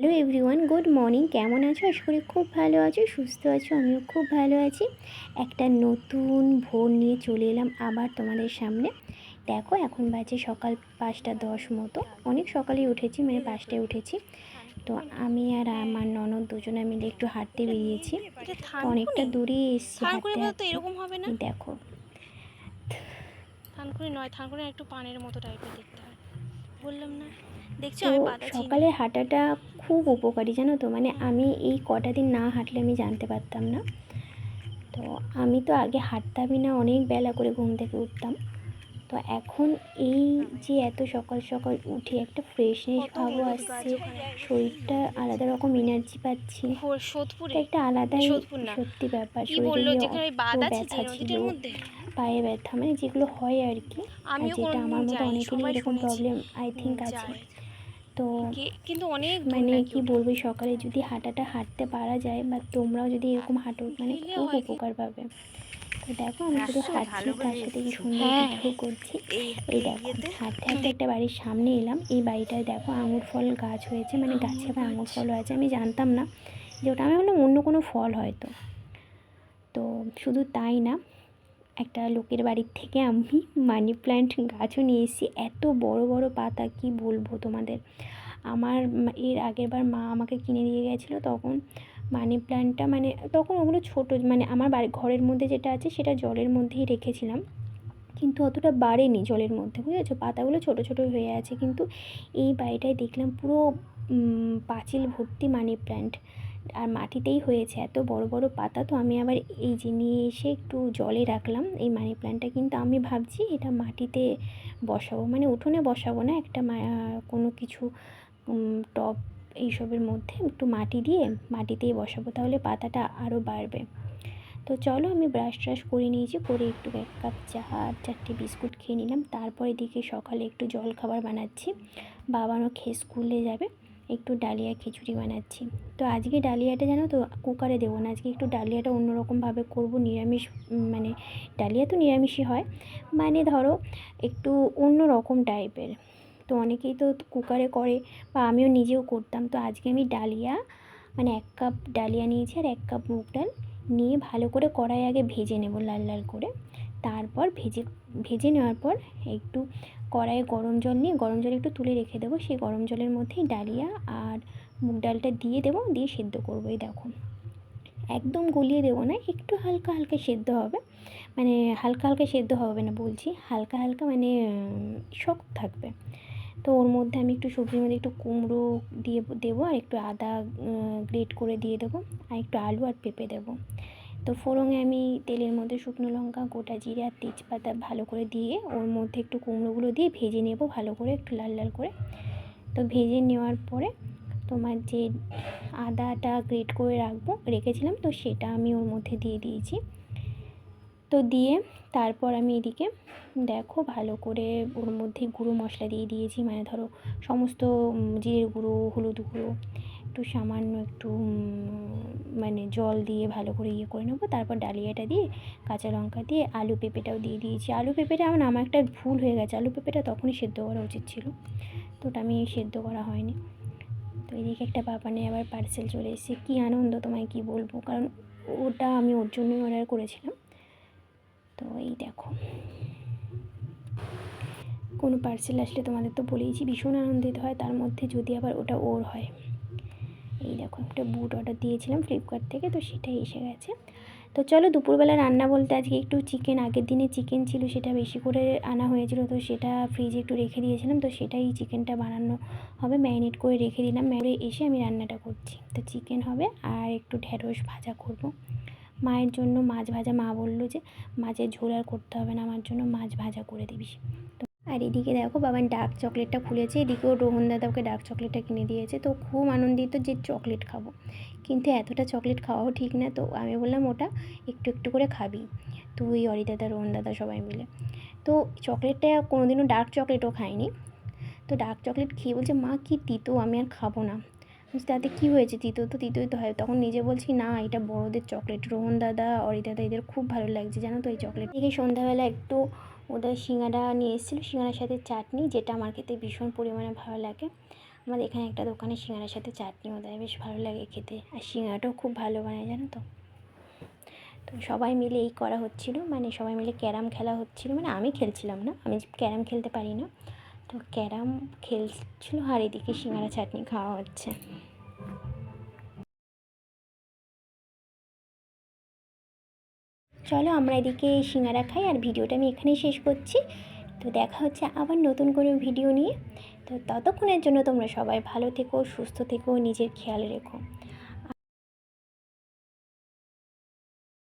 Hello everyone good morning. কেমন আছো? আশা করি খুব ভালো আছো সুস্থ আছো আমিও খুব ভালো আছি। একটা নতুন ভোর নিয়ে চলে এলাম আবার তোমাদের সামনে। দেখো এখন বাজে সকাল পাঁচটা দশ মতো। অনেক সকালেই উঠেছি মানে পাঁচটায় উঠেছি। তো আমি আর আমার ননদ দুজনে মিলে একটু হাঁটতে বেরিয়েছি। অনেকটা দূরে এসেছি এরকম হবে না? দেখো। থানকুনি নয় থানকুনি একটু পানের মতো টাইপের দেখতে হয়। বললাম না। দেখছ আমি সকালে হাঁটাটা খুব উপকারী জানো তো? মানে আমি এই কটা দিন না হাঁটলে আমি জানতে পারতাম না। তো আমি তো আগে হাঁটতামই না অনেক বেলা করে ঘুম থেকে উঠতাম। তো এখন এই যে এত সকাল সকাল উঠে একটা ফ্রেশনেস ভাবও আসছে শরীরটা আলাদা রকম এনার্জি পাচ্ছি। একটা আলাদাই সত্যি ব্যাপার শরীরে ব্যথা ছিল পায়ে ব্যথা মানে যেগুলো হয় আর কি। আর যেটা আমার মতো অনেকেরই এরকম প্রবলেম আই থিঙ্ক আছে। তো কিন্তু অনেক মানে কি বলব সকালে যদি হাঁটাটা হাঁটতে পারা যায় বা তোমরাও যদি এরকম হাঁটো মানে খুব উপকার পাবে। তো দেখো আমি শুধু হাঁটছি তার সাথে কি সুন্দর হ্যাঁ। ভিডিও করছি। এই দেখো হাঁটতে হাঁটতে একটা বাড়ির সামনে এলাম এই বাড়িটায় দেখো আঙুর ফল গাছ হয়েছে মানে গাছে আবার আঙুর ফলও আছে আমি জানতাম না যে ওটা আমি ভাবলাম অন্য কোনো ফল হয়তো। তো শুধু তাই না একটা লোকের বাড়ির থেকে আমি মানি প্ল্যান্ট গাছও নিয়ে এসেছি এত বড় বড় পাতা, কি বলব তোমাদের? আমার এর আগের বার মা আমাকে কিনে দিয়ে গেছিল, তখন মানি প্ল্যান্টটা মানে তখন ওগুলো ছোটো মানে আমার বাড়ি, ঘরের মধ্যে যেটা আছে সেটা জলের মধ্যেই রেখেছিলাম। কিন্তু অতটা বাড়েনি জলের মধ্যে, বুঝেছ? পাতাগুলো ছোটো ছোটো হয়ে আছে। কিন্তু এই বাড়িটায় দেখলাম পুরো পাঁচিল ভর্তি মানি প্ল্যান্ট আর মাটিতেই হয়েছে। এত বড় বড় পাতা তো আমি আবার এই যে নিয়ে এসে একটু জলে রাখলাম। এই মানি প্ল্যান্টটা কিন্তু আমি ভাবছি এটা মাটিতে বসাবো। মানে উঠোনে বসাবো না, একটা কোনো কিছু টব এইসবের মধ্যে একটু মাটি দিয়ে মাটিতেই বসাবো, তাহলে পাতাটা আরও বাড়বে। তো চলো আমি ব্রাশ ট্রাশ করে নিয়েছি, করে একটু এক কাপ চা আর চারটে বিস্কুট খেয়ে নিলাম। তারপর দিকে সকালে একটু জল খাবার বানাচ্ছি। বাবারও খেয়ে স্কুলে যাবে। একটু ডালিয়া খিচুড়ি বানাচ্ছি। তো আজকে ডালিয়াটা জানো তো কুকারে দেবো না, আজকে একটু ডালিয়াটা অন্যরকমভাবে করব, নিরামিষ মানে ডালিয়া তো নিরামিষই হয়। মানে ধরো একটু অন্য রকম টাইপের। তো অনেকেই তো কুকারে করে বা আমিও নিজেও করতাম। তো আজকে আমি ডালিয়া মানে এক কাপ ডালিয়া নিয়েছি আর এক কাপ মুগ ডাল নিয়ে ভালো করে কড়াই আগে ভেজে নেব লাল লাল করে। তারপর ভেজে ভেজে নেওয়ার পর একটু কড়াইয়ে গরম জল নিয়ে, গরম জল একটু তুলে রেখে দেবো। সেই গরম জলের মধ্যেই ডালিয়া আর মুগ ডালটা দিয়ে দেবো, দিয়ে সেদ্ধ করব। এই দেখো, একদম গলিয়ে দেবো না, একটু হালকা হালকা সেদ্ধ হবে। মানে হালকা হালকা সেদ্ধ হবে না বলছি, হালকা হালকা মানে শক্ত থাকবে। তো ওর মধ্যে আমি একটু সবজির মধ্যে একটু কুমড়ো দিয়ে দেবো, আর একটু আদা গ্রেট করে দিয়ে দেবো, আর একটু আলু আর পেঁপে দেবো। তো ফোড়ঙে আমি তেলের মধ্যে শুকনো লঙ্কা, গোটা জিরে আর তেজপাতা ভালো করে দিয়ে ওর মধ্যে একটু কুমড়োগুলো দিয়ে ভেজে নেব ভালো করে একটু লাল লাল করে। তো ভেজে নেওয়ার পরে তোমার যে আদাটা গ্রেট করে রাখব, রেখেছিলাম তো সেটা আমি ওর মধ্যে দিয়ে দিয়েছি। তো দিয়ে তারপর আমি এদিকে দেখো ভালো করে ওর মধ্যে গুঁড়ো মশলা দিয়ে দিয়েছি মানে ধরো সমস্ত জিরের গুঁড়ো, হলুদ গুঁড়ো একটু সামান্য একটু মানে জল দিয়ে ভালো করে ইয়ে করে নেব। তারপর ডালিয়াটা দিয়ে কাঁচা লঙ্কা দিয়ে আলু পেঁপেটাও দিয়ে দিয়েছি। আলু পেঁপেটা আমার আমার একটা ভুল হয়ে গেছে। আলু পেঁপেটা তখনই সেদ্ধ করা উচিত ছিল। তো ওটা আমি সেদ্ধ করা হয়নি। তো এদিকে একটা বাবানে আবার পার্সেল চলে এসেছে। কী আনন্দ তোমায় কি বলব? কারণ ওটা আমি ওর জন্যই অর্ডার করেছিলাম। তো এই দেখো। কোনো পার্সেল আসলে তোমাদের তো বলেইছি, ভীষণ আনন্দিত হয়। তার মধ্যে যদি আবার ওটা ওর হয়। এই দেখো একটা বুট অর্ডার দিয়েছিলাম ফ্লিপকার্ট থেকে, তো সেটাই এসে গেছে। তো চলো, দুপুরবেলা রান্না বলতে আজকে একটু চিকেন আগের দিনে চিকেন ছিল, সেটা বেশি করে আনা হয়েছিল, তো সেটা ফ্রিজে একটু রেখে দিয়েছিলাম, তো সেটাই চিকেনটা বানানো হবে ম্যারিনেট করে রেখে দিলাম করে এসে আমি রান্নাটা করছি। তো চিকেন হবে, আর একটু ঢেঁড়স ভাজা করব। মায়ের জন্য মাছ ভাজা, মা বলল যে, মাছের ঝোল আর করতে হবে না, আমার জন্য মাছ ভাজা করে দিবি। তো আর এদিকে দেখো বাবান ডার্ক চকলেটটা খুলেছে। এদিকেও রোহন দাদা ওকে ডার্ক চকলেটটা কিনে দিয়েছে। তো খুব আনন্দিত যে চকলেট খাব। কিন্তু এতটা চকলেট খাওয়াও ঠিক না। তো আমি বললাম, ওটা একটু একটু করে খাবি। তুই অরি দাদা, রোহন দাদা সবাই মিলে। তো চকলেটটা কোনোদিনও ডার্ক চকলেটও খাইনি। তো ডার্ক চকলেট খেয়ে বলছে, মা, কি তিতো? আমি আর খাব না। তাতে কী হয়েছে তিতো? তো তিতোই তো হয়। তখন নিজে বলছি, না, এটা বড়োদের চকলেট। রোহন দাদা অরি দাদা, এদের খুব ভালো লাগছে। জানো তো এই চকলেট। থেকে সন্ধ্যাবেলা একটু ওদের সিঙ্গারা নিয়ে এসেছিল সিঙ্গারার সাথে চাটনি, যেটা আমার খেতে ভীষণ পরিমাণে ভালো লাগে। আমাদের এখানে একটা দোকানে সিঙ্গারার সাথে চাটনিও দেয় বেশ ভালো লাগে খেতে। আর সিঙ্গারাটাও খুব ভালো বানায়, জানো তো? তো সবাই মিলে এই করা হচ্ছিল মানে সবাই মিলে ক্যারাম খেলা হচ্ছিল। মানে আমি খেলছিলাম না, আমি ক্যারাম খেলতে পারি না তো ক্যারাম খেলছিল আর এদিকে সিঙ্গারা চাটনি খাওয়া হচ্ছে। চলো আমরা এদিকে সিঙ্গারা খাই আর ভিডিওটা আমি এখানেই শেষ করছি। তো দেখা হচ্ছে আবার নতুন কোনো ভিডিও নিয়ে। তো ততক্ষণের জন্য তোমরা সবাই ভালো থেকো, সুস্থ থেকো, নিজের খেয়াল রেখো।